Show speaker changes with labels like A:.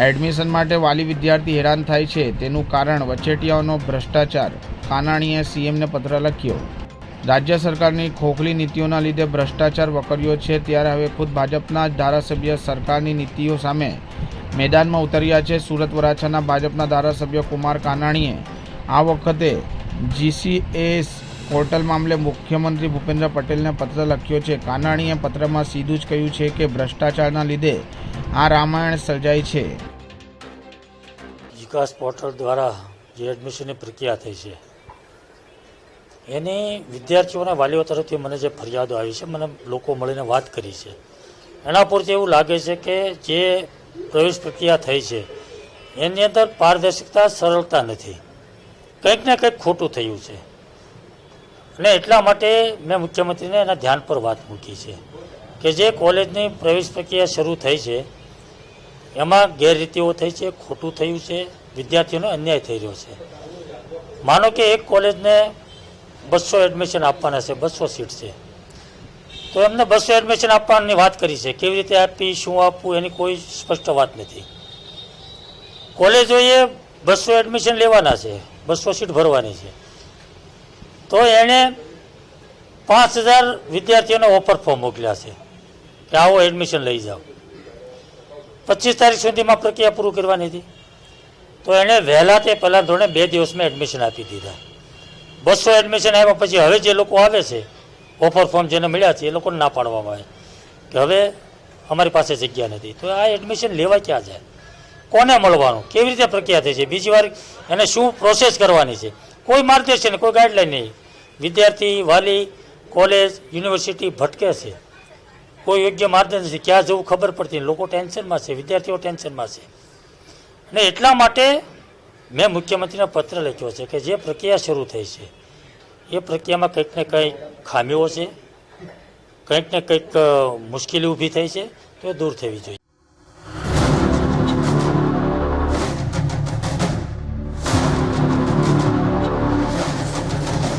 A: Admission માટે વાલી વિદ્યાર્થી હેરાન થાય છે. તેનું કારણ વચેટિયાઓનો ભ્રષ્ટાચાર. કાનાણીએ સીએમને પત્ર લખ્યો. રાજ્ય સરકારની ખોખલી નીતિઓના લીધે ભ્રષ્ટાચાર વકર્યો છે ત્યારે હવે ખુદ ભાજપના જ ધારાસભ્ય સરકારની નીતિઓ સામે મેદાનમાં ઉતર્યા છે. સુરત વરાછાના ભાજપના ધારાસભ્ય કુમાર કાનાણીએ આ વખતે જીસીએસ પોર્ટલ મામલે મુખ્યમંત્રી ભૂપેન્દ્ર પટેલને પત્ર લખ્યો છે. કાનાણીએ પત્રમાં સીધું જ કહ્યું છે કે ભ્રષ્ટાચારના લીધે આ રામાયણ સર્જાય છે.
B: વિકાસ પોર્ટલ દ્વારા જે એડમિશનની પ્રક્રિયા થઈ છે, એની વિદ્યાર્થીઓના વાલીઓ તરફથી મને જે ફરિયાદો આવી છે, મને લોકો મળીને વાત કરી છે. એના પરથી એવું લાગે છે કે જે પ્રવેશ પ્રક્રિયા થઈ છે, એની અંદર પારદર્શકતા સરળતા નથી. કંઈક ને કંઈક ખોટું થયું છે. અને એટલા માટે મેં મુખ્યમંત્રીને એના ધ્યાન પર વાત મૂકી છે કે જે કોલેજની પ્રવેશ પ્રક્રિયા શરૂ થઈ છે, એમાં ગેરરીતિઓ થઈ છે, ખોટું થયું છે, વિદ્યાર્થીઓનો અન્યાય થઈ રહ્યો છે. માનો કે એક કોલેજને બસો એડમિશન આપવાના છે, બસો સીટ છે. તો એમને બસો એડમિશન આપવાની વાત કરી છે, કેવી રીતે આપી, શું આપવું, એની કોઈ સ્પષ્ટ વાત નથી. કોલેજોએ બસો એડમિશન લેવાના છે, બસો સીટ ભરવાની છે. તો એણે પાંચ હજાર વિદ્યાર્થીઓને ઓફર ફોર્મ મોકલ્યા છે કે આવો એડમિશન લઈ જાઓ. પચીસ તારીખ સુધીમાં પ્રક્રિયા પૂરું કરવાની હતી. તો એણે વહેલા તે પહેલાં ધોરણે બે દિવસમાં એડમિશન આપી દીધા. બસો એડમિશન આવ્યા પછી હવે જે લોકો આવે છે ઓફર ફોર્મ જેને મળ્યા છે, એ લોકોને ના પાડવામાં આવે. કે હવે અમારી પાસે જગ્યા નથી. તો આ એડમિશન લેવા ક્યાં જાય? કોને મળવાનું? કેવી રીતે પ્રક્રિયા થઈ છે? બીજી વાર એને શું પ્રોસેસ કરવાની છે? કોઈ માર્ગદર્શન, કોઈ ગાઈડલાઈન નહીં. વિદ્યાર્થી, વાલી, કોલેજ, યુનિવર્સિટી ભટકે છે. કોઈ યોગ્ય માર્ગદર્શન નથી. ક્યાં જવું ખબર પડતી. લોકો ટેન્શનમાં છે. વિદ્યાર્થીઓ ટેન્શનમાં છે. અને એટલા માટે મેં મુખ્યમંત્રીને પત્ર લખ્યો છે કે જે પ્રક્રિયા શરૂ થઈ છે, એ પ્રક્રિયામાં કંઈક ને કંઈક ખામીઓ છે. કંઈક ને કંઈક મુશ્કેલી ઊભી થઈ છે. તો એ દૂર થવી જોઈએ.